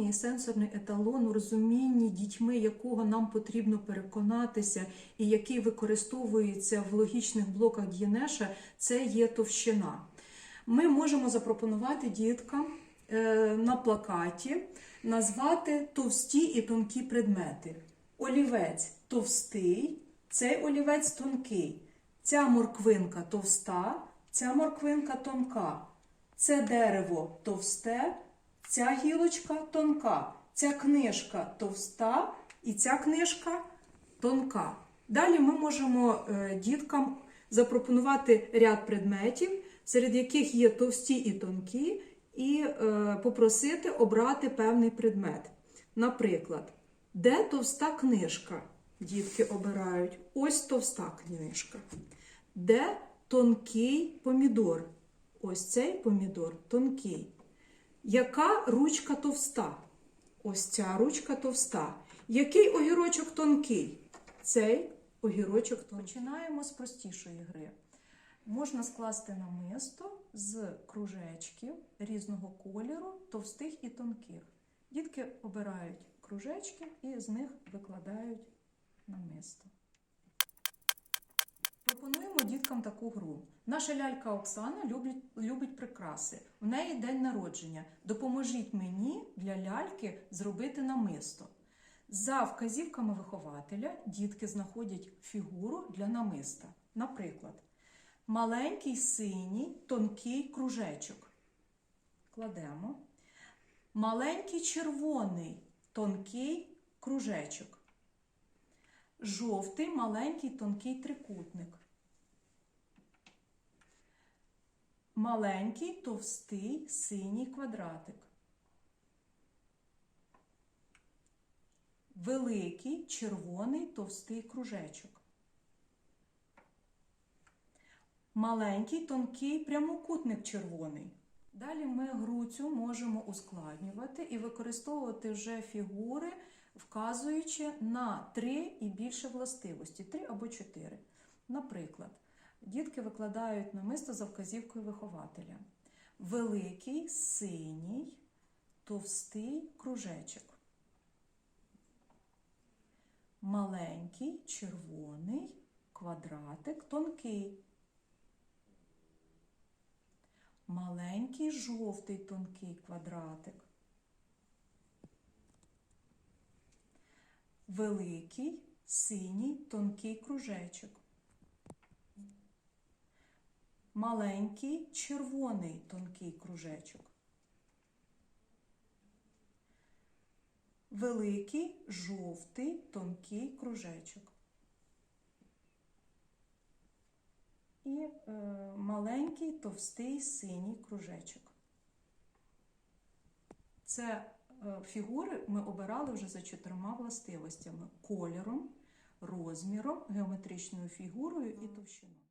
гарний сенсорний еталон у розумінні дітьми, якого нам потрібно переконатися, і який використовується в логічних блоках Д'єнеша, це є товщина. Ми можемо запропонувати діткам е, на плакаті назвати товсті і тонкі предмети. Олівець товстий, цей олівець тонкий. Ця морквинка товста, ця морквинка тонка. Це дерево товсте, ця гілочка тонка. Ця книжка товста і ця книжка тонка. Далі ми можемо е, діткам запропонувати ряд предметів, серед яких є товсті і тонкі, і е, попросити обрати певний предмет. Наприклад, де товста книжка? Дітки обирають. Ось товста книжка. Де тонкий помідор? Ось цей помідор тонкий. Яка ручка товста? Ось ця ручка товста. Який огірочок тонкий? Цей огірочок тонкий. Починаємо з простішої гри. Можна скласти намисто з кружечків різного кольору, товстих і тонких. Дітки обирають кружечки і з них викладають намисто. Пропонуємо діткам таку гру. Наша лялька Оксана любить, любить прикраси. В неї день народження. Допоможіть мені для ляльки зробити намисто. За вказівками вихователя дітки знаходять фігуру для намиста. Наприклад, маленький синій тонкий кружечок. Кладемо. Маленький червоний тонкий кружечок. Жовтий маленький тонкий трикутник. Маленький товстий синій квадратик. Великий червоний товстий кружечок. Маленький тонкий прямокутник червоний. Далі ми гру цю можемо ускладнювати і використовувати вже фігури, вказуючи на три і більше властивості, три або чотири. Наприклад, дітки викладають намисто за вказівкою вихователя. Великий синій товстий кружечок. Маленький червоний квадратик тонкий. Маленький жовтий тонкий квадратик. Великий синій тонкий кружечок. Маленький червоний тонкий кружечок. Великий жовтий тонкий кружечок. І е, маленький товстий синій кружечок. Це е, фігури ми обирали вже за чотирма властивостями: кольором, розміром, геометричною фігурою і товщиною.